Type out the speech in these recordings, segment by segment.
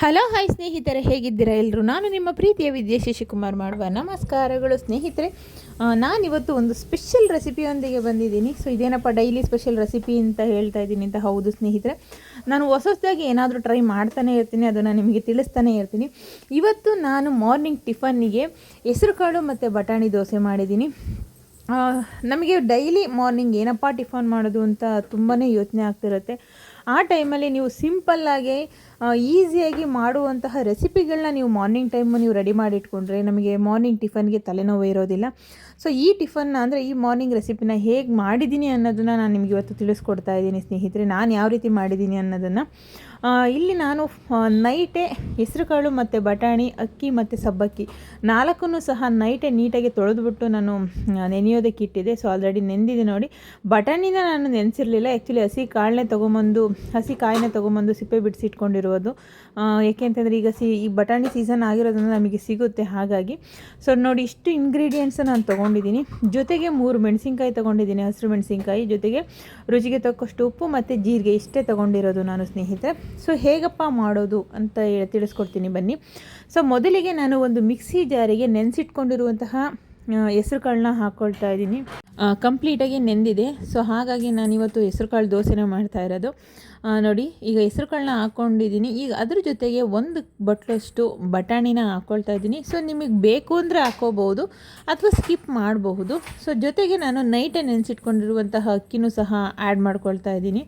Hello, hi ಸ್ನೇಹಿತರೆ, ಹೇಗಿದ್ದೀರಾ ಎಲ್ಲರೂ ನಾನು ನಿಮ್ಮ ಪ್ರೀತಿಯ ವಿದ್ಯಾ ಶಶಿಕುಮಾರ್ ಮಾಡುವ. ನಮಸ್ಕಾರಗಳು ಸ್ನೇಹಿತರೆ. ನಾನಿವತ್ತು ಒಂದು ಸ್ಪೆಷಲ್ ರೆಸಿಪಿಯೊಂದಿಗೆ ಬಂದಿದ್ದೀನಿ. ಸೊ ಇದೇನಪ್ಪ ಡೈಲಿ ಸ್ಪೆಷಲ್ ರೆಸಿಪಿ ಅಂತ ಹೇಳ್ತಾ ಇದ್ದೀನಿ ಅಂತ ಹೌದು ಸ್ನೇಹಿತರೆ. ನಾನು ಹೊಸ ಹೊಸದಾಗಿ ಏನಾದರೂ ಟ್ರೈ ಮಾಡ್ತಾನೆ ಇರ್ತೀನಿ, ಅದನ್ನು ನಿಮಗೆ ತಿಳಿಸ್ತಾನೆ ಇರ್ತೀನಿ. ಇವತ್ತು ನಾನು ಮಾರ್ನಿಂಗ್ ಟಿಫನ್ನಿಗೆ ಹೆಸರುಕಾಳು ಮತ್ತು ಬಟಾಣಿ ದೋಸೆ ಮಾಡಿದ್ದೀನಿ. ನಮಗೆ ಡೈಲಿ ಮಾರ್ನಿಂಗ್ ಏನಪ್ಪ ಟಿಫನ್ ಮಾಡೋದು ಅಂತ ತುಂಬಾ ಯೋಚನೆ ಆಗ್ತಿರುತ್ತೆ. ಆ ಟೈಮಲ್ಲಿ ನೀವು ಸಿಂಪಲ್ಲಾಗಿ ಈಸಿಯಾಗಿ ಮಾಡುವಂತಹ ರೆಸಿಪಿಗಳನ್ನ ನೀವು ಮಾರ್ನಿಂಗ್ ಟೈಮು ನೀವು ರೆಡಿ ಮಾಡಿಟ್ಕೊಂಡ್ರೆ ನಮಗೆ ಮಾರ್ನಿಂಗ್ ಟಿಫನ್ಗೆ ತಲೆನೋವು ಇರೋದಿಲ್ಲ. ಸೊ, ಈ ಟಿಫನ್ನ ಅಂದರೆ ಈ ಮಾರ್ನಿಂಗ್ ರೆಸಿಪಿನ ಹೇಗೆ ಮಾಡಿದ್ದೀನಿ ಅನ್ನೋದನ್ನು ನಾನು ನಿಮಗೆ ಇವತ್ತು ತಿಳಿಸ್ಕೊಡ್ತಾ ಇದ್ದೀನಿ ಸ್ನೇಹಿತರೆ. ನಾನು ಯಾವ ರೀತಿ ಮಾಡಿದ್ದೀನಿ ಅನ್ನೋದನ್ನು. ಇಲ್ಲಿ ನಾನು ನೈಟೇ ಹೆಸರುಕಾಳು ಮತ್ತು ಬಟಾಣಿ, ಅಕ್ಕಿ ಮತ್ತು ಸಬ್ಬಕ್ಕಿ ನಾಲ್ಕನ್ನು ಸಹ ನೈಟೇ ನೀಟಾಗಿ ತೊಳೆದುಬಿಟ್ಟು ನಾನು ನೆನೆಯೋದಕ್ಕೆ ಇಟ್ಟಿದ್ದೆ. ಸೊ, ಆಲ್ರೆಡಿ ನೆಂದಿದೆ ನೋಡಿ. ಬಟಾಣಿನ ನಾನು ನೆನೆಸಿರಲಿಲ್ಲ. ಆ್ಯಕ್ಚುಲಿ ಹಸಿ ಕಾಳನ್ನೇ ತೊಗೊಂಬಂದು, ಹಸಿ ಕಾಯಿನೇ ತೊಗೊಂಬಂದು ಸಿಪ್ಪೆ ಬಿಡಿಸಿಟ್ಕೊಂಡಿರೋದು ಏಕೆ ಅಂತಂದರೆ ಈಗ ಸಿ, ಈ ಬಟಾಣಿ ಸೀಸನ್ ಆಗಿರೋದ್ರಿಂದ ನಮಗೆ ಸಿಗುತ್ತೆ ಹಾಗಾಗಿ. ಸೊ ನೋಡಿ ಇಷ್ಟು ಇಂಗ್ರೀಡಿಯೆಂಟ್ಸ್ ನಾನು ತೊಗೊಂಡಿದ್ದೀನಿ. ಜೊತೆಗೆ ಮೂರು ಮೆಣಸಿನ್ಕಾಯಿ ತೊಗೊಂಡಿದ್ದೀನಿ, ಹಸಿರು ಮೆಣಸಿನ್ಕಾಯಿ. ಜೊತೆಗೆ ರುಚಿಗೆ ತಕ್ಕಷ್ಟು ಉಪ್ಪು ಮತ್ತು ಜೀರಿಗೆ ಇಷ್ಟೇ ತೊಗೊಂಡಿರೋದು ನಾನು ಸ್ನೇಹಿತರೆ. ಸೊ ಹೇಗಪ್ಪ ಮಾಡೋದು ಅಂತ ಹೇಳಿ ತಿಳಿಸ್ಕೊಡ್ತೀನಿ ಬನ್ನಿ. ಸೊ ಮೊದಲಿಗೆ ನಾನು ಒಂದು ಮಿಕ್ಸಿ ಜಾರಿಗೆ ನೆನೆಸಿಟ್ಕೊಂಡಿರುವಂತಹ ಹೆಸರುಕಾಳನ್ನ ಹಾಕ್ಕೊಳ್ತಾ ಇದ್ದೀನಿ. ಕಂಪ್ಲೀಟಾಗಿ ನೆಂದಿದೆ. ಸೊ ಹಾಗಾಗಿ ನಾನು ಇವತ್ತು ಹೆಸರು ಕಾಳು ದೋಸೆನ ಮಾಡ್ತಾ ಇರೋದು. ನೋಡಿ, ಈಗ ಹೆಸರು ಕಾಳನ್ನ ಹಾಕ್ಕೊಂಡಿದ್ದೀನಿ ಈಗ ಅದ್ರ ಜೊತೆಗೆ ಒಂದು ಬಟ್ಲಷ್ಟು ಬಟಾಣಿನ ಹಾಕ್ಕೊಳ್ತಾ ಇದ್ದೀನಿ. ಸೊ ನಿಮಗೆ ಬೇಕು ಅಂದರೆ ಹಾಕ್ಕೋಬಹುದು ಅಥವಾ ಸ್ಕಿಪ್ ಮಾಡಬಹುದು. ಸೊ ಜೊತೆಗೆ ನಾನು ನೈಟೇ ನೆನೆಸಿಟ್ಕೊಂಡಿರುವಂತಹ ಅಕ್ಕಿನೂ ಸಹ ಆ್ಯಡ್ ಮಾಡ್ಕೊಳ್ತಾ ಇದ್ದೀನಿ.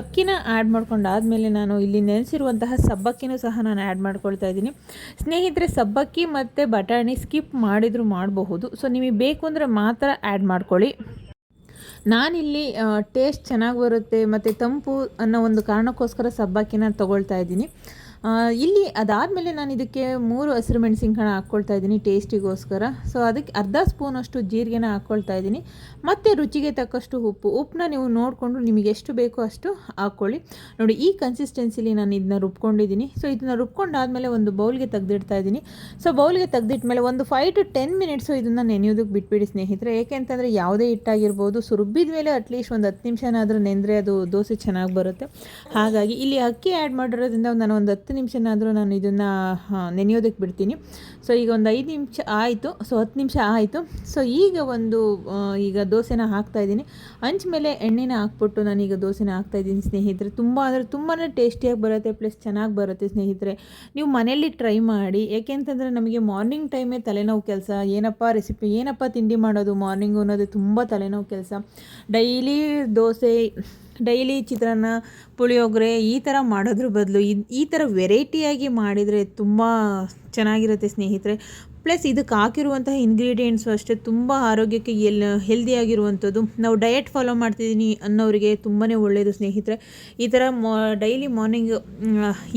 ಅಕ್ಕಿನ ಆ್ಯಡ್ ಮಾಡ್ಕೊಂಡಾದಮೇಲೆ ನಾನು ಇಲ್ಲಿ ನೆನೆಸಿರುವಂತಹ ಸಬ್ಬಕ್ಕಿನೂ ಸಹ ನಾನು ಆ್ಯಡ್ ಮಾಡ್ಕೊಳ್ತಾ ಇದ್ದೀನಿ. ಸ್ನೇಹಿತರೆ, ಸಬ್ಬಕ್ಕಿ ಮತ್ತು ಬಟಾಣಿ ಸ್ಕಿಪ್ ಮಾಡಿದರೂ ಮಾಡಬಹುದು. ಸೊ ನಿಮಗೆ ಬೇಕು ಅಂದರೆ ಮಾತ್ರ ಆ್ಯಡ್ ಮಾಡ್ಕೊಳ್ಳಿ. ನಾನಿಲ್ಲಿ ಟೇಸ್ಟ್ ಚೆನ್ನಾಗಿ ಬರುತ್ತೆ ಮತ್ತು ತಂಪು ಅನ್ನೋ ಒಂದು ಕಾರಣಕ್ಕೋಸ್ಕರ ಸಬ್ಬಕ್ಕಿನ ತೊಗೊಳ್ತಾ ಇದ್ದೀನಿ. ಇಲ್ಲಿ ಅದಾದಮೇಲೆ ನಾನು ಇದಕ್ಕೆ ಮೂರು ಹಸಿರು ಮೆಣಸಿನಕಾಯಿ ಹಾಕ್ಕೊಳ್ತಾ ಇದ್ದೀನಿ ಟೇಸ್ಟಿಗೋಸ್ಕರ. ಸೊ ಅದಕ್ಕೆ ಅರ್ಧ ಸ್ಪೂನಷ್ಟು ಜೀರಿಗೆನ ಹಾಕ್ಕೊಳ್ತಾ ಇದ್ದೀನಿ. ಮತ್ತು ರುಚಿಗೆ ತಕ್ಕಷ್ಟು ಉಪ್ಪು. ಉಪ್ಪನ್ನ ನೀವು ನೋಡಿಕೊಂಡು ನಿಮಗೆ ಎಷ್ಟು ಬೇಕೋ ಅಷ್ಟು ಹಾಕ್ಕೊಳ್ಳಿ. ನೋಡಿ, ಈ ಕನ್ಸಿಸ್ಟೆನ್ಸಿಲಿ ನಾನು ಇದನ್ನ ರುಬ್ಕೊಂಡಿದ್ದೀನಿ. ಸೊ ಇದನ್ನ ರುಬ್ಕೊಂಡಾದಮೇಲೆ ಒಂದು ಬೌಲ್ಗೆ ತೆಗೆದಿಡ್ತಾ ಇದ್ದೀನಿ. ಸೊ ಬೌಲ್ಗೆ ತೆಗೆದಿಟ್ಮೇಲೆ ಒಂದು ಫೈವ್ ಟು ಟೆನ್ ಮಿನಿಟ್ಸು ಇದನ್ನು ನೆನೆಯೋದಕ್ಕೆ ಬಿಟ್ಬಿಡಿ ಸ್ನೇಹಿತರೆ. ಏಕೆಂತಂದರೆ ಯಾವುದೇ ಹಿಟ್ಟಾಗಿರ್ಬೋದು ಸೊ ರುಬ್ಬಿದ ಮೇಲೆ ಅಟ್ಲೀಸ್ಟ್ ಒಂದು ಹತ್ತು ನಿಮಿಷನಾದರೂ ನೆಂದರೆ ಅದು ದೋಸೆ ಚೆನ್ನಾಗಿ ಬರುತ್ತೆ. ಹಾಗಾಗಿ ಇಲ್ಲಿ ಅಕ್ಕಿ ಆ್ಯಡ್ ಮಾಡಿರೋದ್ರಿಂದ ನಾನು ಒಂದು ನಿಮಿಷನಾದರೂ ನಾನು ಇದನ್ನು ನೆನೆಯೋದಕ್ಕೆ ಬಿಡ್ತೀನಿ. ಸೊ ಈಗ ಒಂದು ಐದು ನಿಮಿಷ ಆಯಿತು. ಸೊ ಹತ್ತು ನಿಮಿಷ ಆಯಿತು. ಸೊ ಈಗ ಒಂದು ಈಗ ದೋಸೆನ ಹಾಕ್ತಾ ಇದ್ದೀನಿ. ಹಂಚ ಮೇಲೆ ಎಣ್ಣೆನ ಹಾಕ್ಬಿಟ್ಟು ನಾನೀಗ ದೋಸೆನ ಹಾಕ್ತಾ ಇದ್ದೀನಿ ಸ್ನೇಹಿತರೆ. ತುಂಬ ಅಂದರೆ ತುಂಬಾ ಟೇಸ್ಟಿಯಾಗಿ ಬರುತ್ತೆ, ಪ್ಲಸ್ ಚೆನ್ನಾಗಿ ಬರುತ್ತೆ ಸ್ನೇಹಿತರೆ. ನೀವು ಮನೆಯಲ್ಲಿ ಟ್ರೈ ಮಾಡಿ. ಏಕೆಂತಂದರೆ ನಮಗೆ ಮಾರ್ನಿಂಗ್ ಟೈಮೇ ತಲೆನೋವು ಕೆಲಸ. ಏನಪ್ಪ ರೆಸಿಪಿ, ಏನಪ್ಪ ತಿಂಡಿ ಮಾಡೋದು ಮಾರ್ನಿಂಗು ಅನ್ನೋದು ತುಂಬ ತಲೆನೋವು ಕೆಲಸ. ಡೈಲಿ ದೋಸೆ ಡೈಲಿ ಚಿತ್ರಾನ್ನ ಪುಳಿಯೋಗರೆ ಈ ಥರ ಮಾಡೋದ್ರ ಬದಲು ಈ ಥರ ವೆರೈಟಿಯಾಗಿ ಮಾಡಿದರೆ ತುಂಬ ಚೆನ್ನಾಗಿರುತ್ತೆ ಸ್ನೇಹಿತರೆ. ಪ್ಲಸ್ ಇದಕ್ಕೆ ಹಾಕಿರುವಂತಹ ಇಂಗ್ರೀಡಿಯೆಂಟ್ಸು ಅಷ್ಟೇ ತುಂಬ ಆರೋಗ್ಯಕ್ಕೆ ಎಲ್ ಹೆಲ್ದಿಯಾಗಿರುವಂಥದ್ದು ನಾವು ಡಯಟ್ ಫಾಲೋ ಮಾಡ್ತಿದ್ದೀನಿ ಅನ್ನೋರಿಗೆ ತುಂಬಾ ಒಳ್ಳೆಯದು ಸ್ನೇಹಿತರೆ. ಈ ಥರ ಮಾ ಡೈಲಿ ಮಾರ್ನಿಂಗ್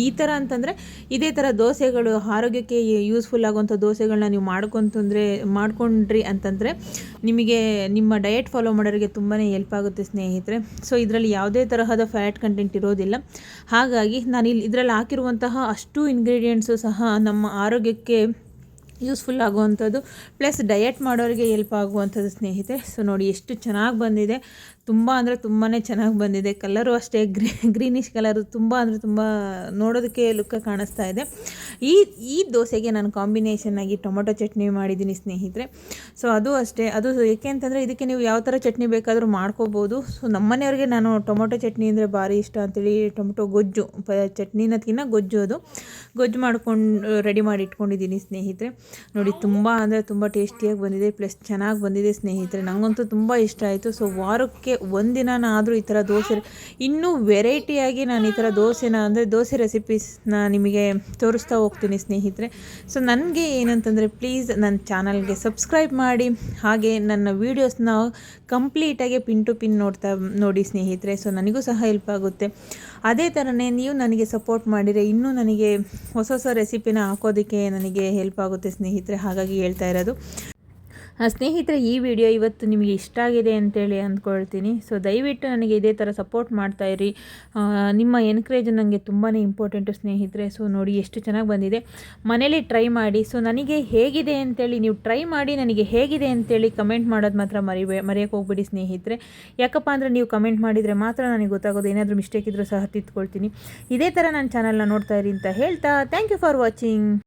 ಈ ಥರ ಅಂತಂದರೆ ಇದೇ ಥರ ದೋಸೆಗಳು ಆರೋಗ್ಯಕ್ಕೆ ಯೂಸ್ಫುಲ್ ಆಗುವಂಥ ದೋಸೆಗಳನ್ನ ನೀವು ಮಾಡ್ಕೊಂತಂದರೆ, ಮಾಡ್ಕೊಂಡ್ರಿ ಅಂತಂದರೆ ನಿಮಗೆ ನಿಮ್ಮ ಡಯಟ್ ಫಾಲೋ ಮಾಡೋರಿಗೆ ತುಂಬಾ ಹೆಲ್ಪ್ ಆಗುತ್ತೆ ಸ್ನೇಹಿತರೆ. ಸೊ ಇದರಲ್ಲಿ ಯಾವುದೇ ತರಹದ ಫ್ಯಾಟ್ ಕಂಟೆಂಟ್ ಇರೋದಿಲ್ಲ. ಹಾಗಾಗಿ ನಾನು ಇಲ್ಲಿ ಇದರಲ್ಲಿ ಹಾಕಿರುವಂತಹ ಅಷ್ಟು ಇಂಗ್ರೀಡಿಯೆಂಟ್ಸು ಸಹ ನಮ್ಮ ಆರೋಗ್ಯಕ್ಕೆ ಯೂಸ್ಫುಲ್ ಆಗುವಂಥದ್ದು. ಪ್ಲಸ್ ಡಯಟ್ ಮಾಡೋರಿಗೆ ಹೆಲ್ಪ್ ಆಗುವಂಥದ್ದು ಸ್ನೇಹಿತೆ. ಸೊ ನೋಡಿ ಎಷ್ಟು ಚೆನ್ನಾಗಿ ಬಂದಿದೆ. ತುಂಬ ಅಂದರೆ ತುಂಬಾ ಚೆನ್ನಾಗಿ ಬಂದಿದೆ. ಕಲರು ಅಷ್ಟೇ ಗ್ರೀ ಗ್ರೀನಿಶ್ ಕಲರು ತುಂಬ ಅಂದರೆ ತುಂಬ ನೋಡೋದಕ್ಕೆ ಲುಕ್ಕ ಕಾಣಿಸ್ತಾ ಇದೆ. ಈ ಈ ದೋಸೆಗೆ ನಾನು ಕಾಂಬಿನೇಷನ್ ಆಗಿ ಟೊಮೊಟೊ ಚಟ್ನಿ ಮಾಡಿದ್ದೀನಿ ಸ್ನೇಹಿತರೆ. ಸೊ ಅದು ಅಷ್ಟೇ. ಅದು ಏಕೆ ಅಂತಂದರೆ ಇದಕ್ಕೆ ನೀವು ಯಾವ ಥರ ಚಟ್ನಿ ಬೇಕಾದರೂ ಮಾಡ್ಕೋಬೋದು. ಸೊ ನಮ್ಮನೆಯವ್ರಿಗೆ ನಾನು ಟೊಮೊಟೊ ಚಟ್ನಿ ಅಂದರೆ ಭಾರಿ ಇಷ್ಟ ಅಂತೇಳಿ ಟೊಮೊಟೊ ಗೊಜ್ಜು, ಪ ಚಟ್ನಿನದಕ್ಕಿಂತ ಗೊಜ್ಜು ಅದು. ಗೊಜ್ಜು ಮಾಡ್ಕೊಂಡು, ರೆಡಿ ಮಾಡಿ ಇಟ್ಕೊಂಡಿದ್ದೀನಿ ಸ್ನೇಹಿತರೆ. ನೋಡಿ, ತುಂಬ ಅಂದರೆ ತುಂಬ ಟೇಸ್ಟಿಯಾಗಿ ಬಂದಿದೆ, ಪ್ಲಸ್ ಚೆನ್ನಾಗಿ ಬಂದಿದೆ ಸ್ನೇಹಿತರೆ. ನನಗಂತೂ ತುಂಬ ಇಷ್ಟ ಆಯಿತು. ಸೊ ವಾರಕ್ಕೆ ಒಂದಿನಾದರೂ ಈ ಥರ ದೋಸೆ, ಇನ್ನೂ ವೆರೈಟಿಯಾಗಿ ನಾನು ಈ ಥರ ದೋಸೆನ ಅಂದರೆ ದೋಸೆ ರೆಸಿಪೀಸ್ನ ನಿಮಗೆ ತೋರಿಸ್ತಾ ಹೋಗ್ತೀನಿ ಸ್ನೇಹಿತರೆ. ಸೊ ನನಗೆ ಏನಂತಂದರೆ ಪ್ಲೀಸ್ ನನ್ನ ಚಾನಲ್ಗೆ ಸಬ್ಸ್ಕ್ರೈಬ್ ಮಾಡಿ. ಹಾಗೆ ನನ್ನ ವೀಡಿಯೋಸ್ನ ಕಂಪ್ಲೀಟಾಗಿ ಪಿನ್ ಟು ಪಿನ್ ನೋಡ್ತಾ, ನೋಡಿ ಸ್ನೇಹಿತರೆ ಸೊ ನನಗೂ ಸಹ ಹೆಲ್ಪ್ ಆಗುತ್ತೆ. ಅದೇ ಥರನೇ ನೀವು ನನಗೆ ಸಪೋರ್ಟ್ ಮಾಡಿದರೆ ಇನ್ನೂ ನನಗೆ ಹೊಸ ಹೊಸ ರೆಸಿಪಿನ ಹಾಕೋದಕ್ಕೆ ನನಗೆ ಹೆಲ್ಪ್ ಆಗುತ್ತೆ ಸ್ನೇಹಿತರೆ, ಹಾಗಾಗಿ ಹೇಳ್ತಾ ಇರೋದು. ಸ್ನೇಹಿತರೆ, ಈ ವಿಡಿಯೋ ಇವತ್ತು ನಿಮಗೆ ಇಷ್ಟ ಆಗಿದೆ ಅಂತೇಳಿ ಅಂದ್ಕೊಳ್ತೀನಿ. ಸೊ ದಯವಿಟ್ಟು ನನಗೆ ಇದೇ ಥರ ಸಪೋರ್ಟ್ ಮಾಡ್ತಾ ಇರಿ. ನಿಮ್ಮ ಎನ್ಕರೇಜ್ ನನಗೆ ತುಂಬಾ ಇಂಪಾರ್ಟೆಂಟು ಸ್ನೇಹಿತರೆ. ಸೊ ನೋಡಿ ಎಷ್ಟು ಚೆನ್ನಾಗಿ ಬಂದಿದೆ. ಮನೇಲಿ ಟ್ರೈ ಮಾಡಿ. ಸೊ ನನಗೆ ಹೇಗಿದೆ ಅಂತೇಳಿ, ನೀವು ಟ್ರೈ ಮಾಡಿ ನನಗೆ ಹೇಗಿದೆ ಅಂತೇಳಿ ಕಮೆಂಟ್ ಮಾಡೋದು ಮಾತ್ರ ಮರಿಬೇ ಮರೆಯೋಕ್ಕೆ ಹೋಗ್ಬಿಡಿ ಸ್ನೇಹಿತರೆ. ಯಾಕಪ್ಪ ಅಂದರೆ ನೀವು ಕಮೆಂಟ್ ಮಾಡಿದರೆ ಮಾತ್ರ ನನಗೆ ಗೊತ್ತಾಗೋದು. ಏನಾದರೂ ಮಿಸ್ಟೇಕ್ ಇದ್ದರೂ ಸಹ ತಿದ್ಕೊಳ್ತೀನಿ. ಇದೇ ಥರ ನನ್ನ ಚಾನಲ್ನ ನೋಡ್ತಾ ಇರಿ ಅಂತ ಹೇಳ್ತಾ ಥ್ಯಾಂಕ್ ಯು ಫಾರ್ ವಾಚಿಂಗ್